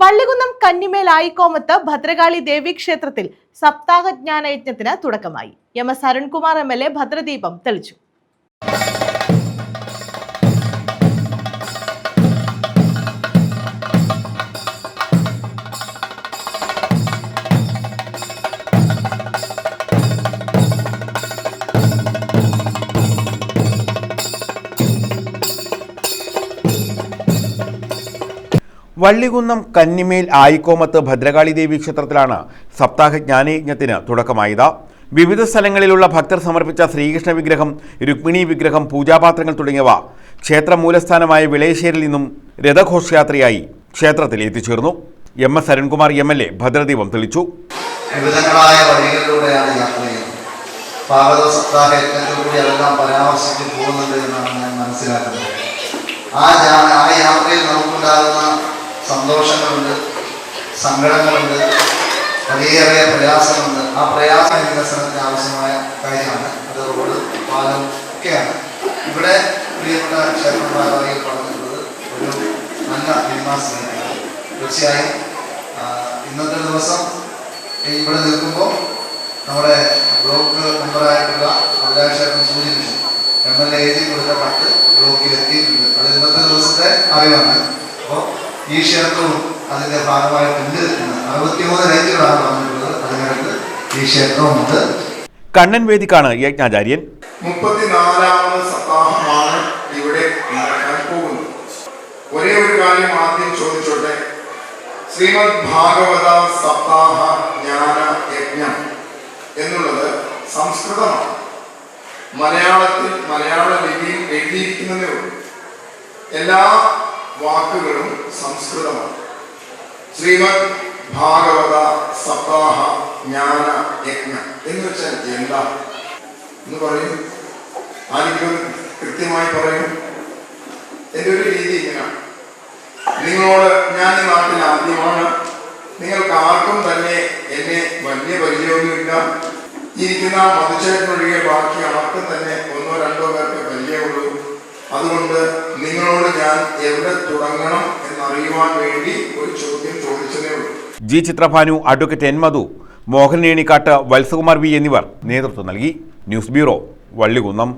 വള്ളികുന്നം കന്നിമേൽ ആയിക്കോമത്ത് ഭദ്രകാളി ദേവി ക്ഷേത്രത്തിൽ സപ്താഹ ജ്ഞാനയജ്ഞത്തിന് തുടക്കമായി. M S Arunkumar M L A ഭദ്രദീപം തെളിച്ചു. വള്ളികുന്നം കന്നിമേൽ ആയിക്കോമത്ത് ഭദ്രകാളി ദേവി ക്ഷേത്രത്തിലാണ് സപ്താഹ ജ്ഞാനയജ്ഞത്തിന് തുടക്കമായത്. വിവിധ സ്ഥലങ്ങളിലുള്ള ഭക്തർ സമർപ്പിച്ച ശ്രീകൃഷ്ണ വിഗ്രഹം രുക്മിണി വിഗ്രഹം പൂജാപാത്രങ്ങൾ തുടങ്ങിയവ ക്ഷേത്ര മൂലസ്ഥാനമായ വിളയശ്ശേരിൽ നിന്നും രഥഘോഷയാത്രയായി ക്ഷേത്രത്തിൽ എത്തിച്ചേർന്നു. M S Arunkumar M L A ഭദ്രദീപം തെളിച്ചു. വിവിധങ്ങളായ വഴികളിലൂടെയാണ് ഞാൻ ആ യാത്രയിൽ നമുക്കുണ്ടാകുന്ന സന്തോഷങ്ങളുണ്ട് സങ്കടങ്ങളുണ്ട് വലിയേറിയ പ്രയാസമുണ്ട് ആ പ്രയാസ വികസനത്തിന് ആവശ്യമായ കാര്യമാണ്. അത് റോഡ് പാലം ഒക്കെയാണ്. ഇവിടെ പ്രിയപ്പെട്ട ക്ഷേത്ര പറഞ്ഞിട്ടുള്ളത് ഒരു നല്ല വിമാസമാണ് തീർച്ചയായും ഇന്നത്തെ ദിവസം ഇവിടെ നിൽക്കുമ്പോൾ നമ്മുടെ ബ്ലോക്ക് മെമ്പറായിട്ടുള്ള അഭിലാഷേട്ടൻ സൂചിപ്പിച്ചു എം എൽ എ എഴുതി കൊടുത്ത പത്ത് ബ്ലോക്കിൽ എത്തിയിട്ടുണ്ട് അത് ഇന്നത്തെ ദിവസത്തെ അറിവാണ്. അപ്പോൾ ഈ ക്ഷേത്രവും അതിന്റെ ഭാഗമായിട്ടുണ്ട്. അറുപത്തിമൂന്ന് രേഖകളാണ് പറഞ്ഞിട്ടുള്ളത് അതിനകത്ത് ഈ ക്ഷേത്രവുമുണ്ട് കണ്ണൻ വേദിക്കാണ് യജ്ഞാചാര്യൻ. മുപ്പത്തിനാലാമത് സപ്താഹമാണ് ഇവിടെ നടക്കാൻ പോകുന്നത്. ഒരേ ഒരു കാര്യം ആദ്യം ചോദിച്ചോട്ടെ. ശ്രീമദ് ഭാഗവത സപ്താഹ ജ്ഞാന യജ്ഞം എന്നുള്ളത് സംസ്കൃതമാണ്. മലയാളത്തിൽ മലയാള ലിപിയിൽ എഴുതിയിരിക്കുന്നതേ ഉള്ളൂ. എല്ലാ വാക്കുകളും സംസ്കൃതമാണ്. ശ്രീമദ് ഭാഗവത സപ്താഹ ജ്ഞാന യജ്ഞ എന്ന് വെച്ചാൽ എന്താ? എന്ന് പറയും. ആരെങ്കിലും കൃത്യമായി പറയും. എന്റെ ഒരു രീതി ഇങ്ങനെയാണ്. നിങ്ങളോട് ഞാൻ ഈ നാട്ടിൽ ആദ്യമാണ്. നിങ്ങൾക്ക് ആർക്കും തന്നെ എന്നെ വലിയ പരിചയമൊന്നുമില്ല. ഇരിക്കുന്ന മധുചേട്ടനൊഴികെ ബാക്കി ആർക്കും തന്നെ ഒന്നോ രണ്ടോ പേർക്ക് പരിചയമുള്ളൂ അതുകൊണ്ട് നിങ്ങളോട് ഞാൻ എവിടെ തുടങ്ങണം എന്നറിയുവാൻ വേണ്ടി ഒരു ചോദ്യം ചോദിച്ചതേ ഉള്ളൂ. G Chitrabhanu advocate N Madhu Mohan Enikkat Valsakumar V എന്നിവർ നേതൃത്വം നൽകി. News bureau Vallikunnam.